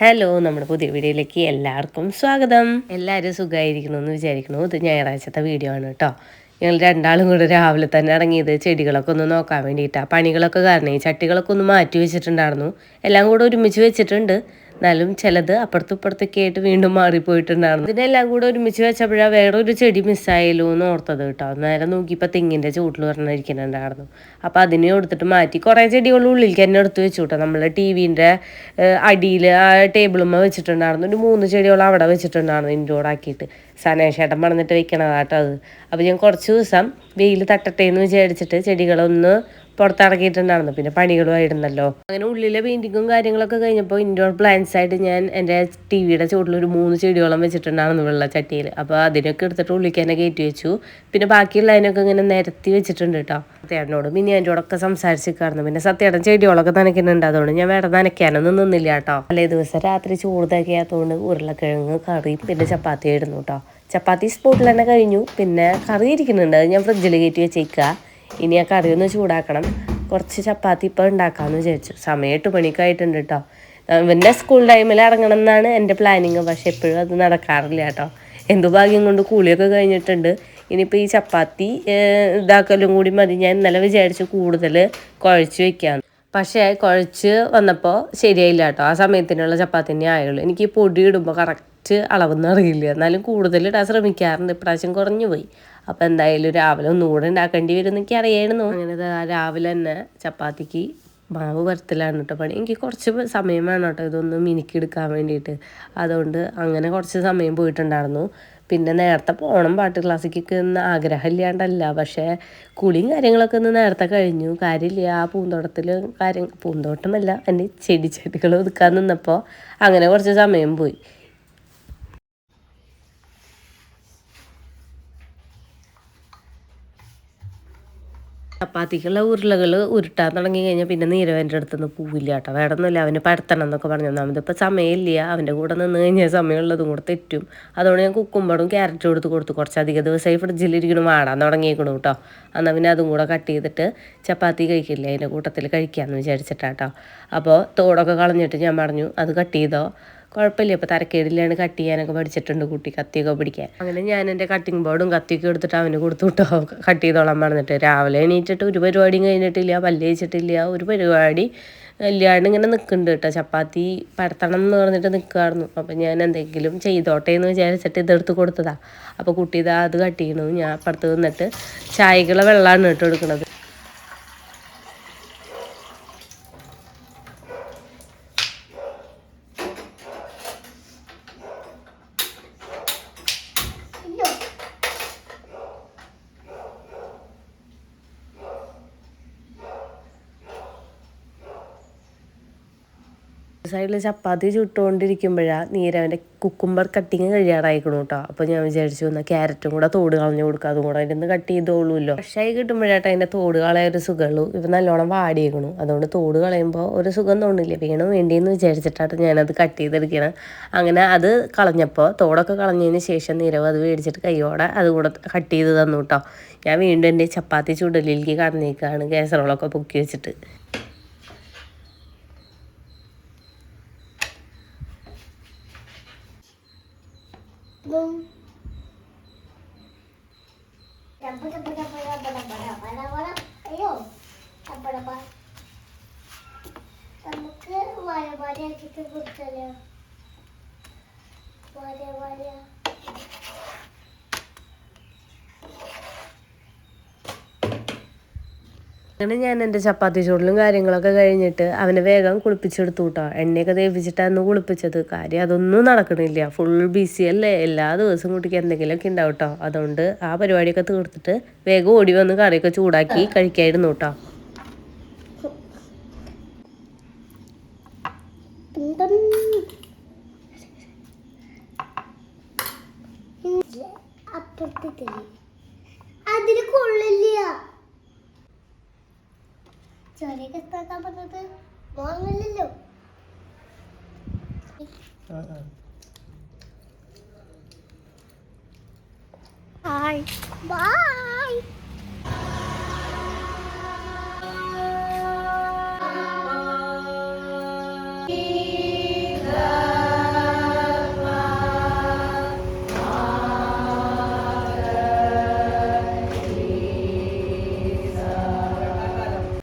Hello നമ്മുടെ പുതിയ വീഡിയോയിലേക്ക് എല്ലാവർക്കും സ്വാഗതം. എല്ലാവരും സുഖമായിരിക്കുന്നു എന്ന് വിചാരിക്കുന്നു. ഇത് ഞായറാഴ്ചത്തെ വീഡിയോ ആണ് കേട്ടോ. ഞങ്ങൾ രണ്ടാളും കൂടെ രാവിലെ തന്നെ ഇറങ്ങിയത് ചെടികളൊക്കെ ഒന്ന് നോക്കാൻ വേണ്ടിയിട്ടാണ് പണികളൊക്കെ കാരണം ഈ ചട്ടികളൊക്കെ ഒന്ന് മാറ്റി വെച്ചിട്ടുണ്ടായിരുന്നു. എല്ലാം കൂടെ ഒരുമിച്ച് വെച്ചിട്ടുണ്ട്. എന്നാലും ചിലത് അപ്പുറത്തും ഇപ്പുറത്തൊക്കെ ആയിട്ട് വീണ്ടും മാറിപ്പോയിട്ടുണ്ടായിരുന്നു. ഇതിനെല്ലാം കൂടെ ഒരുമിച്ച് വെച്ചപ്പോഴാണ് വേറൊരു ചെടി മിസ്സായാലോ എന്ന് ഓർത്തത് കേട്ടോ. നേരെ നോക്കിയപ്പോൾ തെങ്ങിന്റെ ചൂട്ടിൽ പറഞ്ഞിരിക്കുന്നുണ്ടായിരുന്നു അപ്പോൾ അതിനെ എടുത്തിട്ട് മാറ്റി കുറേ ചെടികളുടെ ഉള്ളിലേക്ക് തന്നെ എടുത്ത് വെച്ചു കേട്ടോ. നമ്മൾ ടി വിന്റെ അടിയിൽ ആ ടേബിളുമ്മ വെച്ചിട്ടുണ്ടായിരുന്നു. ഒരു മൂന്ന് ചെടികൾ അവിടെ വെച്ചിട്ടുണ്ടായിരുന്നു ഇൻഡോർ ആക്കിയിട്ട്. സനേഷേട്ടൻ പറഞ്ഞിട്ട് വെക്കണതാട്ടോ അത്. അപ്പോൾ ഞാൻ കുറച്ച് ദിവസം വെയിൽ തട്ടട്ടെ എന്ന് വിചാരിച്ചിട്ട് ചെടികളൊന്ന് പുറത്തിറക്കിയിട്ടുണ്ടായിരുന്നു പിന്നെ പണികളുമായിരുന്നല്ലോ. അങ്ങനെ ഉള്ളിലെ പെയിന്റിങ്ങും കാര്യങ്ങളൊക്കെ കഴിഞ്ഞപ്പോൾ ഇൻഡോർ പ്ലാന്റ്സ് ആയിട്ട് ഞാൻ എന്റെ ടി വിയുടെ ചുവട്ടിൽ ഒരു മൂന്ന് ചെടിയോളം വെച്ചിട്ടുണ്ടായിരുന്നു വെള്ള ചട്ടിയിൽ. അപ്പോൾ അതിനൊക്കെ എടുത്തിട്ട് ഉള്ളിലേക്ക് കയറ്റി വെച്ചു. പിന്നെ ബാക്കിയുള്ള അതിനൊക്കെ ഇങ്ങനെ നിരത്തി വെച്ചിട്ടുണ്ട് കേട്ടോ. സത്യേട്ടനോടും പിന്നെ എന്റെ കൂടെ സംസാരിച്ചിരിക്കായിരുന്നു പിന്നെ സത്യേട്ടൻ ചെടികളൊക്കെ നനയ്ക്കുന്നുണ്ട്. അതുകൊണ്ട് ഞാൻ വേറെ നനയ്ക്കാനൊന്നും നിന്നില്ല കേട്ടോ. അല്ലേ ദിവസം രാത്രി ചൂടാക്കിയാത്തതുകൊണ്ട് ഉരുളക്കിഴങ്ങ് കറി പിന്നെ ചപ്പാത്തി ആയിരുന്നു കേട്ടോ. ചപ്പാത്തി സ്പോട്ടിൽ തന്നെ കഴിഞ്ഞു. പിന്നെ കറി ഇരിക്കുന്നുണ്ട്. ഞാൻ ഫ്രിഡ്ജിൽ കയറ്റി വെച്ചേക്കുക ഇനി ആ കറി ഒന്ന് ചൂടാക്കണം. കുറച്ച് ചപ്പാത്തി ഇപ്പോൾ ഉണ്ടാക്കാമെന്ന് വിചാരിച്ചു. സമയം എട്ട് മണിക്കായിട്ടുണ്ട് കേട്ടോ ഇവന്റെ സ്കൂൾ ടൈമിൽ ഇറങ്ങണം എന്നാണ് എന്റെ പ്ലാനിങ് പക്ഷെ എപ്പോഴും അത് നടക്കാറില്ല കേട്ടോ. എന്തു ഭാഗ്യം കൊണ്ട് കൂളിയൊക്കെ കഴിഞ്ഞിട്ടുണ്ട്. ഇനിയിപ്പോൾ ഈ ചപ്പാത്തി ഇതാക്കലും കൂടി മതി. ഞാൻ ഇന്നലെ വിചാരിച്ചു കൂടുതൽ കുഴച്ച് വെക്കാമെന്ന് പക്ഷേ കുഴച്ച് വന്നപ്പോൾ ശരിയായില്ല കേട്ടോ. ആ സമയത്തിനുള്ള ചപ്പാത്തി തന്നെ ആയുള്ളൂ. എനിക്ക് പൊടി ഇടുമ്പോൾ കറക്റ്റ് അളവെന്ന് അറിയില്ല. എന്നാലും കൂടുതൽ ഇടാൻ ശ്രമിക്കാറുണ്ട്. ഇപ്രാവശ്യം കുറഞ്ഞു പോയി. അപ്പോൾ എന്തായാലും രാവിലെ ഒന്നുകൂടെ ഉണ്ടാക്കേണ്ടി വരും എനിക്ക് അറിയായിരുന്നു അങ്ങനെ രാവിലെ തന്നെ ചപ്പാത്തിക്ക് മാവ് വരത്തിലാണ് കേട്ടോ പണി. എനിക്ക് കുറച്ച് സമയം വേണം കേട്ടോ ഇതൊന്ന് മിനുക്കിയെടുക്കാൻ വേണ്ടിയിട്ട്. അതുകൊണ്ട് അങ്ങനെ കുറച്ച് സമയം പോയിട്ടുണ്ടായിരുന്നു. പിന്നെ നേരത്തെ പോകണം പാട്ട് ക്ലാസ്സിലേക്ക് എന്ന് ആഗ്രഹമില്ലാണ്ടല്ല. പക്ഷേ കുളിയും കാര്യങ്ങളൊക്കെ ഒന്ന് നേരത്തെ കഴിഞ്ഞു. കാര്യമില്ല. ആ പൂന്തോട്ടത്തിൽ കാര്യം പൂന്തോട്ടമല്ല എന്റെ ചെടി ചെടികൾ ഒതുക്കാൻ നിന്നപ്പോൾ അങ്ങനെ കുറച്ച് സമയം പോയി. ചപ്പാത്തിക്കുള്ള ഉരുളകൾ ഉരുട്ടാൻ തുടങ്ങി കഴിഞ്ഞാൽ പിന്നെ നീരവന്റെ അടുത്തുനിന്ന് പോവില്ല കേട്ടോ. വേണമെന്നില്ല അവന് പരത്തണം എന്നൊക്കെ പറഞ്ഞു. നമ്മളിപ്പോൾ സമയമില്ല. അവന്റെ കൂടെ നിന്ന് കഴിഞ്ഞാൽ സമയമുള്ളതും കൂടെ തെറ്റും. അതുകൊണ്ട് ഞാൻ കുക്കുമ്പറും ക്യാരറ്റ് കൊടുത്ത് കൊടുത്തു. കുറച്ചധികം ദിവസമായി ഫ്രിഡ്ജിലിരിക്കണം വാടാൻ തുടങ്ങിയേക്കണു കേട്ടോ. എന്നാൽ പിന്നെ അതും കൂടെ കട്ട് ചെയ്തിട്ട് ചപ്പാത്തി കഴിക്കില്ല? അതിന്റെ കൂട്ടത്തിൽ കഴിക്കാമെന്ന് വിചാരിച്ചിട്ടാട്ടോ അപ്പോൾ തോടൊക്കെ കളഞ്ഞിട്ട് ഞാൻ പറഞ്ഞു അത് കട്ട് ചെയ്തോ? കുഴപ്പമില്ല. ഇപ്പോൾ തരക്കേടില്ലാണ് കട്ട് ചെയ്യാനൊക്കെ പഠിച്ചിട്ടുണ്ട് കുട്ടി. കത്തിയൊക്കെ പിടിക്കാൻ. അങ്ങനെ ഞാൻ എന്റെ കട്ടിംഗ് ബോർഡും കത്തിയൊക്കെ എടുത്തിട്ട് അവന് കൊടുത്തു വിട്ടോ. കട്ട് ചെയ്തോളാൻ പറഞ്ഞിട്ട്. രാവിലെ എണീറ്റിട്ട് ഒരു പരിപാടിയും കഴിഞ്ഞിട്ടില്ല. പല്ല് വെച്ചിട്ടില്ല ഒരു പരിപാടി ഇല്ലാണ്ട് ഇങ്ങനെ നിൽക്കുന്നുണ്ട് കേട്ടോ. ചപ്പാത്തി പരത്തണം എന്ന് പറഞ്ഞിട്ട് നിൽക്കുമായിരുന്നു അപ്പം ഞാൻ എന്തെങ്കിലും ചെയ്തോട്ടെ എന്ന് വിചാരിച്ചിട്ട് ഇതെടുത്ത് കൊടുത്തതാണ് അപ്പോൾ കുട്ടി ഇതാ അത് കട്ട് ചെയ്യണു ഞാൻ അപ്പുറത്ത് നിന്നിട്ട് ചായകളെ വെള്ളമാണ് കേട്ടോ എടുക്കുന്നത് സൈഡിൽ ചപ്പാത്തി ചുട്ടുകൊണ്ടിരിക്കുമ്പോഴാണ് നീരവന്റെ കുക്കുംബർ കട്ടിങ് കഴിയാറായിക്കണു കേട്ടോ അപ്പോൾ ഞാൻ വിചാരിച്ചു എന്നാൽ ക്യാരറ്റും കൂടെ തോട് കളഞ്ഞു കൊടുക്കുക അതും കൂടെ അതിന്റെ കട്ട് ചെയ്തോളൂല്ലോ. ഫ്രഷായി കിട്ടുമ്പോഴായിട്ട് അതിന്റെ തോട് കളയ ഒരു സുഖമുള്ളൂ. ഇപ്പം നല്ലോണം വാടിയേക്കണു. അതുകൊണ്ട് തോട് കളയുമ്പോൾ ഒരു സുഖം തോന്നില്ല. വീണു വേണ്ടിയെന്ന് വിചാരിച്ചിട്ടാണ് ഞാനത് കട്ട് ചെയ്തെടുക്കണം. അങ്ങനെ അത് കളഞ്ഞപ്പോൾ തോടൊക്കെ കളഞ്ഞതിന് ശേഷം നീരവ് അത് മേടിച്ചിട്ട് കൈയോടെ അതുകൂടെ കട്ട് ചെയ്ത് തന്നു കേട്ടോ ഞാൻ വീണ്ടും എന്റെ ചപ്പാത്തി ചുടലിലേക്ക് കടന്നേക്കാണ്. കേസറോളൊക്കെ പൊക്കി വെച്ചിട്ട്. നമുക്ക് വര വരയാക്കിട്ട് കൊടുത്തല്ലോ വര വര അങ്ങനെ ഞാൻ എന്റെ ചപ്പാത്തി ചൂടിലും കാര്യങ്ങളൊക്കെ കഴിഞ്ഞിട്ട് അവനെ വേഗം കുളിപ്പിച്ചെടുത്തു കേട്ടോ എണ്ണയൊക്കെ തേപ്പിച്ചിട്ടായിരുന്നു കുളിപ്പിച്ചത്. കാര്യം അതൊന്നും നടക്കണില്ല. ഫുൾ ബിസി അല്ലേ? എല്ലാ ദിവസവും കുട്ടിക്ക് എന്തെങ്കിലുമൊക്കെ ഉണ്ടാവും കേട്ടോ അതുകൊണ്ട് ആ പരിപാടിയൊക്കെ തീർത്തിട്ട് വേഗം ഓടി വന്ന് കറിയൊക്കെ ചൂടാക്കി കഴിക്കായിരുന്നു കേട്ടോ അപ്പുറത്തേക്ക് അതിന് കൊള്ളില്ല കത്താക്കാൻ പറ്റത് മോങ്ങല്ലോ ഹായ് ബൈ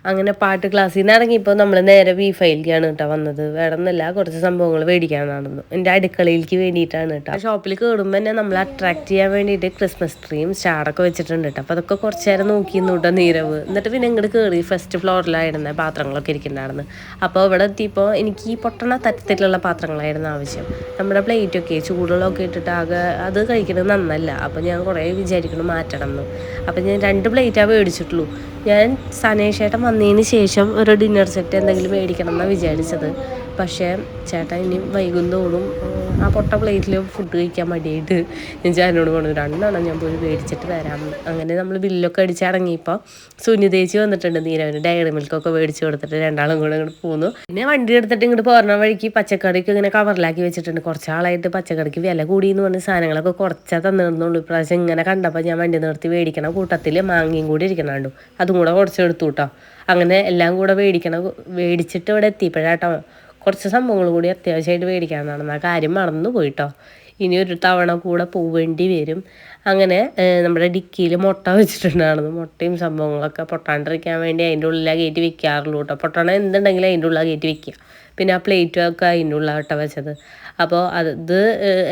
അങ്ങനെ പാട്ട് ക്ലാസ്സിൽ നിന്ന് ഇറങ്ങിയപ്പോൾ നമ്മൾ നേരെ വി ഫൈലിക്കാണ് കേട്ടോ വന്നത്. വേറെ ഒന്നല്ല കുറച്ച് സംഭവങ്ങൾ മേടിക്കാൻ നടന്നു. എന്റെ അടുക്കളയിലേക്ക് വേണ്ടിയിട്ടാണ് കേട്ടോ ഷോപ്പിൽ കയറുമ്പോൾ തന്നെ നമ്മൾ അട്രാക്ട് ചെയ്യാൻ വേണ്ടിയിട്ട് ക്രിസ്മസ് ട്രീയും സ്റ്റാറൊക്കെ വെച്ചിട്ടുണ്ട് കേട്ടോ അപ്പോൾ അതൊക്കെ കുറച്ച് നേരം നോക്കിയിരുന്നു കേട്ടോ നീരവ്. എന്നിട്ട് പിന്നെ ഇങ്ങോട്ട് കയറി ഫസ്റ്റ് ഫ്ലോറിലായിരുന്ന പാത്രങ്ങളൊക്കെ ഇരിക്കുന്നതാണ് അപ്പോൾ ഇവിടെ എത്തിയപ്പോൾ എനിക്ക് ഈ പൊട്ടണ തരത്തിലുള്ള പാത്രങ്ങളായിരുന്നു ആവശ്യം. നമ്മുടെ പ്ലേറ്റൊക്കെ ചൂടുള്ളൊക്കെ ഇട്ടിട്ട് ആകെ അത് കഴിക്കുന്നത് നന്നല്ല. അപ്പോൾ ഞാൻ കുറേ വിചാരിക്കണം മാറ്റണം എന്ന് അപ്പോൾ ഞാൻ രണ്ട് പ്ലേറ്റാണ് മേടിച്ചിട്ടുള്ളൂ ഞാൻ സനേഷേട്ടൻ വന്നതിന് ശേഷം ഒരു ഡിന്നർ സെറ്റ് എന്തെങ്കിലും മേടിക്കണം എന്നാണ് വിചാരിച്ചത്. പക്ഷേ ചേട്ടൻ ഇനി വൈകുന്നോടും ആ പൊട്ട പ്ലേറ്റിൽ ഫുഡ് കഴിക്കാൻ മടിയായിട്ട് ഞാൻ ചാനോട് പറഞ്ഞു രണ്ടെണ്ണം ഞാൻ പോയി മേടിച്ചിട്ട് വരാം. അങ്ങനെ നമ്മൾ ബില്ലൊക്കെ അടിച്ചിറങ്ങിയപ്പോൾ സുനിതേച്ചി വന്നിട്ടുണ്ട് നീരവന് ഡയറി മിൽക്കൊക്കെ മേടിച്ച് കൊടുത്തിട്ട് രണ്ടാളും കൂടെ ഇങ്ങോട്ട് പോന്നു. പിന്നെ വണ്ടി എടുത്തിട്ട് ഇങ്ങോട്ട് പോരണ വഴിക്ക് പച്ചക്കറിക്ക് ഇങ്ങനെ കവറിലാക്കി വെച്ചിട്ടുണ്ട്. കുറച്ചാളായിട്ട് പച്ചക്കറിക്ക് വില കൂടി എന്ന് പറഞ്ഞ സാധനങ്ങളൊക്കെ കുറച്ചാൽ തന്നിരുന്നുള്ളൂ. ഇപ്രാവശ്യം ഇങ്ങനെ കണ്ടപ്പോൾ ഞാൻ വണ്ടി നിർത്തി മേടിക്കണ കൂട്ടത്തിൽ മാങ്ങയും കൂടി ഇരിക്കണുണ്ടു. അതും കൂടെ കുറച്ചെടുത്തു കേട്ടോ അങ്ങനെ എല്ലാം കൂടെ മേടിക്കണം മേടിച്ചിട്ട് ഇവിടെ എത്തിയപ്പോഴാട്ടോ കുറച്ച് സംഭവങ്ങൾ കൂടി അത്യാവശ്യമായിട്ട് മേടിക്കാനാണ് ആ കാര്യം മറന്നു പോയിട്ടോ ഇനി ഒരു തവണ കൂടെ പോവേണ്ടി വരും. അങ്ങനെ നമ്മുടെ ഡിക്കിയിൽ മുട്ട വെച്ചിട്ടുണ്ടായിരുന്നു. മുട്ടയും സംഭവങ്ങളൊക്കെ പൊട്ടാണ്ടിരിക്കാൻ വേണ്ടി അതിന്റെ ഉള്ളിലാണ് കയറ്റി വെക്കാറുള്ളൂ കേട്ടോ പൊട്ടണ എന്തുണ്ടെങ്കിലും അതിന്റെ ഉള്ളിലാണ് കയറ്റി വെക്കുക. പിന്നെ ആ പ്ലേറ്റും ഒക്കെ അതിന്റെ ഉള്ളിലാട്ടോ വെച്ചത്. അപ്പോൾ അത്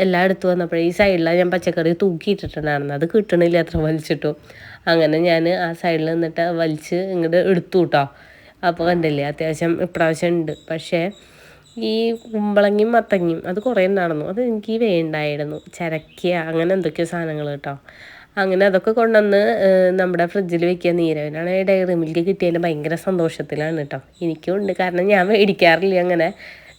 എല്ലാം എടുത്തു വന്നപ്പോഴേ ഈ സൈഡിലാണ് ഞാൻ പച്ചക്കറി തൂക്കിയിട്ടിട്ടുണ്ടായിരുന്നു അത് കിട്ടണില്ല അത്ര വലിച്ചിട്ടു. അങ്ങനെ ഞാൻ ആ സൈഡിൽ നിന്നിട്ട് വലിച്ച് ഇങ്ങോട്ട് എടുത്തു കേട്ടോ അപ്പോൾ കണ്ടില്ലേ അത്യാവശ്യം ഇപ്രാവശ്യം ഉണ്ട്. പക്ഷേ ഈ കുമ്പളങ്ങയും മത്തങ്ങയും അത് കുറേ ഉണ്ടായിരുന്നു. അത് എനിക്ക് വേണ്ടായിരുന്നു ചരക്കിയ അങ്ങനെ എന്തൊക്കെയോ സാധനങ്ങൾ കേട്ടോ. അങ്ങനെ അതൊക്കെ കൊണ്ടുവന്ന് നമ്മുടെ ഫ്രിഡ്ജിൽ വെക്കുക. നീരവനാണ് ഡയറി മിൽക്ക് കിട്ടിയതിൽ ഭയങ്കര സന്തോഷത്തിലാണ് കേട്ടോ. എനിക്കും ഉണ്ട്. കാരണം ഞാൻ മേടിക്കാറില്ല അങ്ങനെ.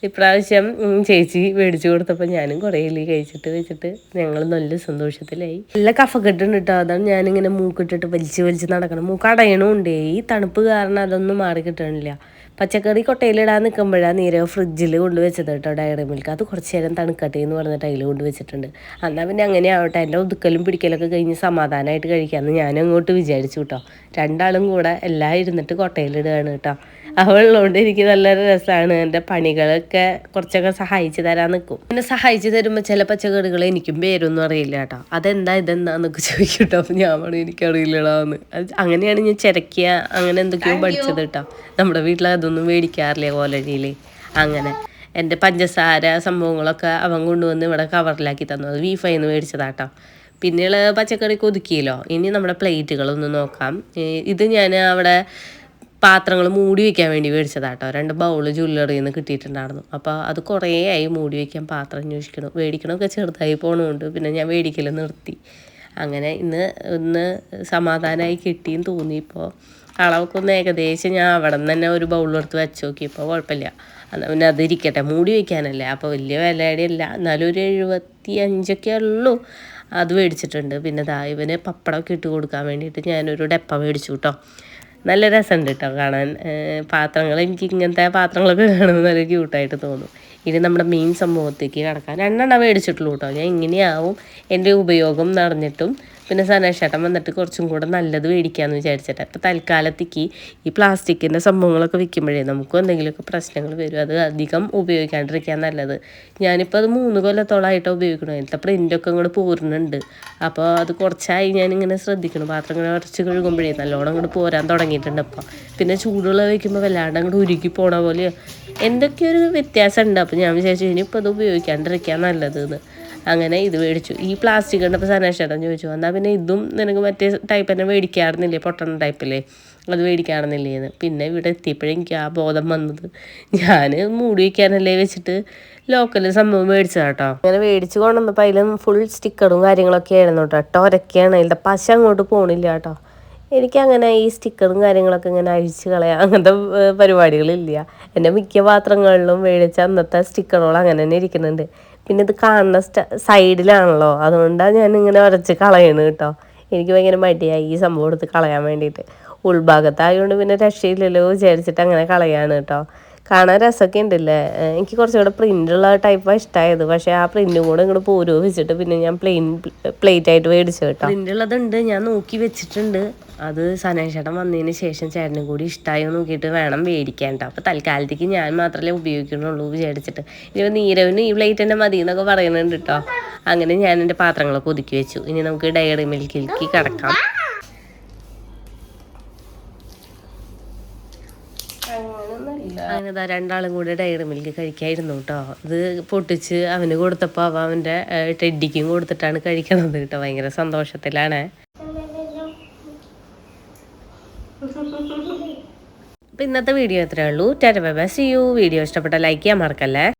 ഇപ്രാവശ്യം ചേച്ചി മേടിച്ചു കൊടുത്തപ്പോൾ ഞാനും കുറേ ഇല്ലി കഴിച്ചിട്ട് വെച്ചിട്ട് ഞങ്ങൾ നല്ല സന്തോഷത്തിലായി. നല്ല കഫക്കെട്ടുണ്ട് കേട്ടോ അതാണ് ഞാനിങ്ങനെ മൂക്കിട്ടിട്ട് വലിച്ച് വലിച്ച് നടക്കണം. മൂക്ക് അടയണമുണ്ടേ ഈ തണുപ്പ് കാരണം അതൊന്നും മാറി കിട്ടണില്ല. പച്ചക്കറി കൊട്ടയിലിടാൻ നിൽക്കുമ്പോഴാണ് നേരെ ഫ്രിഡ്ജിൽ കൊണ്ടുവച്ചത് കേട്ടോ ഡയറി മിൽക്ക്. അത് കുറച്ച് നേരം തണുക്കട്ടെ എന്ന് പറഞ്ഞിട്ട് അതിൽ കൊണ്ടുവച്ചിട്ടുണ്ട്. എന്നാൽ പിന്നെ അങ്ങനെ ആവട്ടെ. എന്റെ ഒതുക്കലും പിടിക്കലൊക്കെ കഴിഞ്ഞ് സമാധാനമായിട്ട് കഴിക്കാമെന്ന് ഞാൻ അങ്ങോട്ട് വിചാരിച്ചു കേട്ടോ രണ്ടാളും കൂടെ എല്ലാം ഇരുന്നിട്ട് കൊട്ടയിലിടുകയാണ് കേട്ടോ അവളുള്ളതുകൊണ്ട് എനിക്ക് നല്ല രസമാണ് എന്റെ പണികളൊക്കെ കുറച്ചൊക്കെ സഹായിച്ചു തരാൻ നിൽക്കും പിന്നെ സഹായിച്ചു തരുമ്പോൾ ചില പച്ചക്കറികൾ എനിക്കും പേരൊന്നും അറിയില്ല കേട്ടോ. അതെന്താ ഇതെന്താന്നൊക്കെ ചോദിക്കും കേട്ടോ അപ്പം ഞാൻ പറഞ്ഞു എനിക്കറിയില്ലടാന്ന് അങ്ങനെയാണ് ഞാൻ ചിരക്കിയ അങ്ങനെ എന്തൊക്കെയോ പഠിച്ചത് കേട്ടോ. നമ്മുടെ വീട്ടിൽ അതൊന്നും മേടിക്കാറില്ല കോലടിയിൽ അങ്ങനെ. എന്റെ പഞ്ചസാര സംഭവങ്ങളൊക്കെ അവൻ കൊണ്ടുവന്ന് ഇവിടെ കവറിലാക്കി തന്നു. അത് വീഫയിൽ നിന്ന് മേടിച്ചതാട്ടോ പിന്നെയുള്ള പച്ചക്കറി കൊതുക്കിയല്ലോ. ഇനി നമ്മുടെ പ്ലേറ്റുകളൊന്ന് നോക്കാം. ഇത് ഞാൻ അവിടെ പാത്രങ്ങൾ മൂടി വെക്കാൻ വേണ്ടി മേടിച്ചതാട്ടോ. രണ്ട് ബൗൾ ജ്വല്ലറിയിൽ നിന്ന് കിട്ടിയിട്ടുണ്ടായിരുന്നു. അപ്പോൾ അത് കുറേ ആയി മൂടി വെക്കാൻ പാത്രം അന്വേഷിക്കണം. മേടിക്കണമൊക്കെ ചെറുതായി പോകണമുണ്ട് പിന്നെ ഞാൻ മേടിക്കൽ നിർത്തി. അങ്ങനെ ഇന്ന് ഒന്ന് സമാധാനമായി കിട്ടിയും തോന്നിയപ്പോൾ അളവൊക്കെ ഒന്ന് ഏകദേശം ഞാൻ അവിടെ നിന്ന് തന്നെ ഒരു ബൗളെടുത്ത് വെച്ച് നോക്കിയപ്പോൾ കുഴപ്പമില്ല. എന്നാൽ പിന്നെ അതിരിക്കട്ടെ മൂടി വെക്കാനല്ലേ. അപ്പോൾ വലിയ വിലയുടെയല്ല എന്നാലും ഒരു എഴുപത്തി അഞ്ചൊക്കെ ഉള്ളൂ. അത് മേടിച്ചിട്ടുണ്ട്. പിന്നെ ദാ ഇവന് പപ്പടമൊക്കെ ഇട്ട് കൊടുക്കാൻ വേണ്ടിയിട്ട് ഞാനൊരു ഡെപ്പ മേടിച്ചു കേട്ടോ. നല്ല രസമുണ്ട് കേട്ടോ കാണാൻ. പാത്രങ്ങൾ എനിക്ക് ഇങ്ങനത്തെ പാത്രങ്ങളൊക്കെ കാണുന്നത് നല്ല ക്യൂട്ടായിട്ട് തോന്നും. ഇനി നമ്മുടെ മെയിൻ സംഭവത്തേക്ക് കടക്കാം. രണ്ടെണ്ണം മേടിച്ചിട്ടുള്ളൂ കേട്ടോ ഞാൻ ഇങ്ങനെയാവും. എന്റെ ഉപയോഗം നടന്നിട്ടും പിന്നെ സനേഷേട്ടൻ വന്നിട്ട് കുറച്ചും കൂടെ നല്ലത് മേടിക്കാമെന്ന് വിചാരിച്ചിട്ട്. അപ്പോൾ തൽക്കാലത്തേക്ക് ഈ പ്ലാസ്റ്റിക്കിന്റെ സംഭവങ്ങളൊക്കെ വിൽക്കുമ്പോഴേ നമുക്കും എന്തെങ്കിലുമൊക്കെ പ്രശ്നങ്ങൾ വരും. അത് അധികം ഉപയോഗിക്കാണ്ടിരിക്കാൻ നല്ലത്. ഞാനിപ്പോൾ അത് മൂന്ന് കൊല്ലത്തോളമായിട്ടാണ് ഉപയോഗിക്കണം അതിലത്തെ പ്രിന്റൊക്കെ ഇങ്ങോട്ട് പോരുന്നുണ്ട്. അപ്പോൾ അത് കുറച്ചായി ഞാനിങ്ങനെ ശ്രദ്ധിക്കണം. പാത്രം ഇങ്ങനെ ഉറച്ച് കഴുകുമ്പോഴേ നല്ലോണം അങ്ങോട്ട് പോരാൻ തുടങ്ങിയിട്ടുണ്ട് അപ്പോൾ പിന്നെ ചൂടുള്ള വയ്ക്കുമ്പോൾ വല്ലാണ്ട് അങ്ങോട്ട് ഉരുക്കി പോണ പോലെ എന്തൊക്കെയൊരു വ്യത്യാസമുണ്ട്. അപ്പോൾ ഞാൻ വിചാരിച്ചു ഇനിയിപ്പോൾ അത് ഉപയോഗിക്കാണ്ടിരിക്കാൻ നല്ലത് എന്ന്. അങ്ങനെ ഇത് മേടിച്ചു. ഈ പ്ലാസ്റ്റിക് കണ്ടപ്പോൾ സനേഷേട്ടൻ ചോദിച്ചു എന്നാൽ പിന്നെ ഇതും നിനക്ക് മറ്റേ ടൈപ്പ് തന്നെ മേടിക്കാറുന്നില്ലേ? പൊട്ടണ ടൈപ്പില്ലേ അത് മേടിക്കാറുന്നില്ലേ? എന്ന്. പിന്നെ ഇവിടെ എത്തിയപ്പോഴേ എനിക്ക് ആ ബോധം വന്നത്. ഞാൻ മൂടി വയ്ക്കാനല്ലേ വെച്ചിട്ട് ലോക്കലിൽ സംഭവം മേടിച്ചത് കേട്ടോ അങ്ങനെ മേടിച്ച് കൊണ്ടുവന്നപ്പോൾ അതിലും ഫുൾ സ്റ്റിക്കറും കാര്യങ്ങളൊക്കെ ആയിരുന്നു കേട്ടോ ഒരൊക്കെയാണ്. അതിന്റെ പശ അങ്ങോട്ട് പോണില്ല കേട്ടോ എനിക്കങ്ങനെ ഈ സ്റ്റിക്കറും കാര്യങ്ങളൊക്കെ ഇങ്ങനെ അഴിച്ച് കളയാം. അങ്ങനത്തെ പരിപാടികളില്ല. എന്റെ മിക്ക പാത്രങ്ങളിലും മേടിച്ച അന്നത്തെ സ്റ്റിക്കറുകൾ അങ്ങനെ തന്നെ ഇരിക്കുന്നുണ്ട്. പിന്നെ ഇത് കാണുന്ന സൈഡിലാണല്ലോ. അതുകൊണ്ടാണ് ഞാൻ ഇങ്ങനെ ഉരച്ച് കളയണത് കേട്ടോ. എനിക്ക് ഭയങ്കര മടിയായി ഈ സംഭവം എടുത്ത് കളയാൻ വേണ്ടിയിട്ട്. ഉൾഭാഗത്തായതുകൊണ്ട് പിന്നെ രക്ഷയില്ലല്ലോ വിചാരിച്ചിട്ട് അങ്ങനെ കളയാണ് കേട്ടോ. കാണാൻ രസമൊക്കെ ഉണ്ടല്ലേ? എനിക്ക് കുറച്ചുകൂടെ പ്രിന്റുള്ള ടൈപ്പാണ് ഇഷ്ടമായത് പക്ഷേ ആ പ്രിന്റും കൂടെ ഇങ്ങോട്ട് പോരോ വെച്ചിട്ട് പിന്നെ ഞാൻ പ്ലെയിൻ പ്ലേറ്റ് ആയിട്ട് മേടിച്ചു കേട്ടോ. പ്രിന്റുള്ളതുണ്ട് ഞാൻ നോക്കി വെച്ചിട്ടുണ്ട്. അത് സനേഷേട്ടൻ വന്നതിന് ശേഷം ചേട്ടനും കൂടി ഇഷ്ടമായോ നോക്കിയിട്ട് വേണം മേടിക്കാൻ കേട്ടോ അപ്പോൾ തൽക്കാലത്തേക്ക് ഞാൻ മാത്രമേ ഉപയോഗിക്കണുള്ളൂ വിചാരിച്ചിട്ട്. ഇനി നീരവിന് ഈ പ്ലേറ്റ് തന്നെ മതി എന്നൊക്കെ പറയുന്നുണ്ട് കേട്ടോ അങ്ങനെ ഞാൻ എന്റെ പാത്രങ്ങളൊക്കെ ഒതുക്കി വെച്ചു. ഇനി നമുക്ക് ഡയറി മിൽക്കിലേക്ക് കിടക്കാം. അങ്ങനെ ഇതാ രണ്ടാളും കൂടി ഡയറി മിൽക്ക് കഴിക്കായിരുന്നു കേട്ടോ ഇത് പൊട്ടിച്ച് അവന് കൊടുത്തപ്പോൾ അവ അവന്റെ ടെഡിക്കും കൊടുത്തിട്ടാണ് കഴിക്കണത് കേട്ടോ ഭയങ്കര സന്തോഷത്തിലാണ്. ഇന്നത്തെ വീഡിയോ ഇത്രയേ ഉള്ളൂ. Tata bye bye. See you video ഇഷ്ടപ്പെട്ട ലൈക്ക് ചെയ്യാൻ മറക്കല്ലേ?